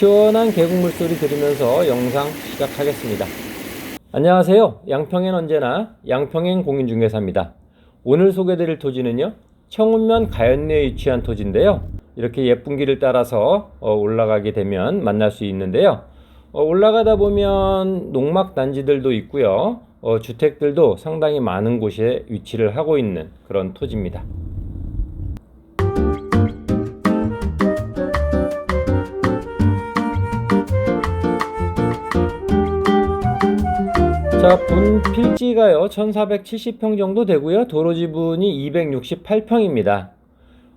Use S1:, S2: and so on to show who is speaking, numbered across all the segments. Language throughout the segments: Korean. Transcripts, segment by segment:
S1: 시원한 계곡물 소리 들으면서 영상 시작하겠습니다. 안녕하세요. 양평엔 언제나 양평행 공인중개사입니다. 오늘 소개드릴 토지는요. 청운면 가연리에 위치한 토지인데요. 이렇게 예쁜 길을 따라서 어, 올라가게 되면 만날 수 있는데요. 어, 올라가다 보면 농막 단지들도 있고요. 어, 주택들도 상당히 많은 곳에 위치를 하고 있는 그런 토지입니다. 자, 분 필지가요, 1470평 정도 되고요. 도로 지분이 268평입니다.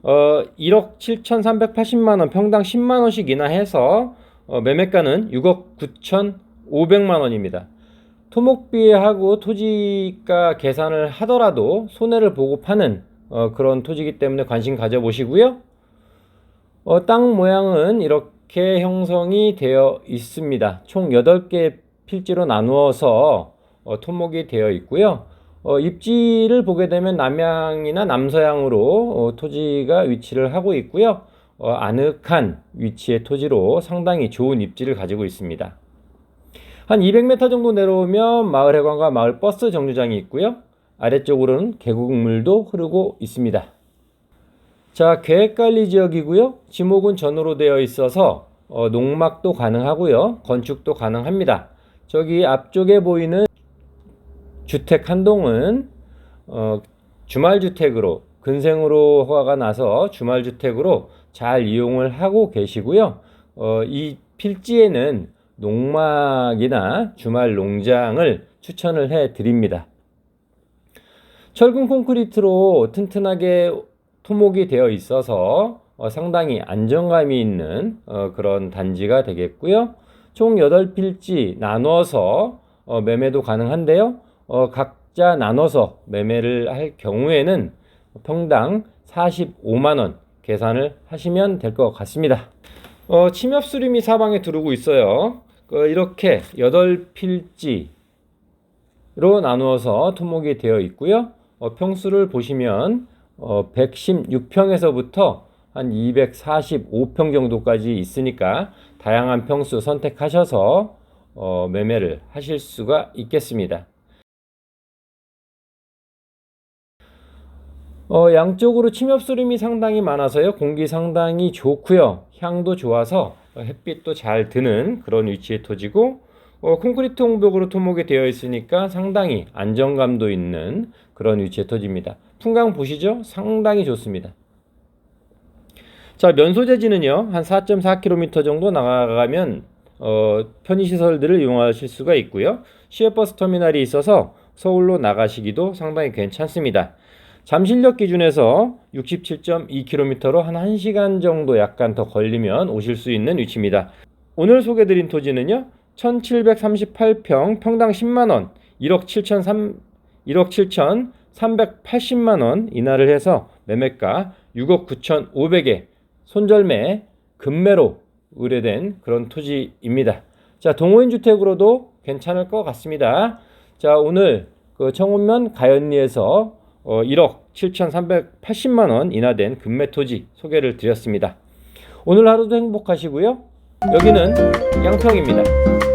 S1: 어, 1억 7,380만 원, 평당 10만 원씩 인하해서, 어, 매매가는 6억 9,500만 원입니다. 토목비하고 토지가 계산을 하더라도 손해를 보고 파는, 어, 그런 토지이기 때문에 관심 가져보시고요. 어, 땅 모양은 이렇게 형성이 되어 있습니다. 총 8개 필지로 나누어서 어, 토목이 되어 있고요. 어, 입지를 보게 되면 남향이나 남서향으로 어, 토지가 위치를 하고 있고요. 어, 아늑한 위치의 토지로 상당히 좋은 입지를 가지고 있습니다. 한 200m 정도 내려오면 마을 해관과 마을 버스 정류장이 있고요. 아래쪽으로는 계곡물도 흐르고 있습니다. 자, 계획관리 지역이고요. 지목은 전으로 되어 있어서 어, 농막도 가능하고요. 건축도 가능합니다. 저기 앞쪽에 보이는 주택 한 동은 어, 주말 주택으로 근생으로 허가가 나서 주말 주택으로 잘 이용을 하고 계시고요. 어, 이 필지에는 농막이나 주말 농장을 추천을 해 드립니다. 철근 콘크리트로 튼튼하게 토목이 되어 있어서 어, 상당히 안정감이 있는 어, 그런 단지가 되겠고요. 총 8필지 나눠서 어, 매매도 가능한데요. 어, 각자 나눠서 매매를 할 경우에는 평당 45만 원 계산을 하시면 될 것 같습니다. 어, 침엽 수림이 사방에 두르고 있어요. 그 이렇게 8필지로 나누어서 토목이 되어 있고요. 어, 평수를 보시면 어, 116평에서부터 한 245평 정도까지 있으니까 다양한 평수 선택하셔서 어, 매매를 하실 수가 있겠습니다. 어, 양쪽으로 침엽수림이 상당히 많아서요. 공기 상당히 좋고요. 향도 좋아서 어, 햇빛도 잘 드는 그런 위치의 토지고 어, 콘크리트 홍벽으로 토목이 되어 있으니까 상당히 안정감도 있는 그런 위치의 토지입니다. 풍광 보시죠? 상당히 좋습니다. 자, 면소재지는요, 한 4.4km 정도 나가가면, 어, 편의시설들을 이용하실 수가 있고요. 시외버스 터미널이 있어서 서울로 나가시기도 상당히 괜찮습니다. 잠실역 기준에서 67.2km로 한 1시간 정도 약간 더 걸리면 오실 수 있는 위치입니다. 오늘 소개드린 토지는요, 1738평, 평당 10만원, 1억 7,300, 1억 7,380만원 인하를 해서 매매가 6억 9,500에 손절매 금매로 의뢰된 그런 토지입니다. 자, 동호인 주택으로도 괜찮을 것 같습니다. 자, 오늘 그 청운면 가연리에서 어, 1억 7,380만 원 인하된 금매 토지 소개를 드렸습니다. 오늘 하루도 행복하시고요. 여기는 양평입니다.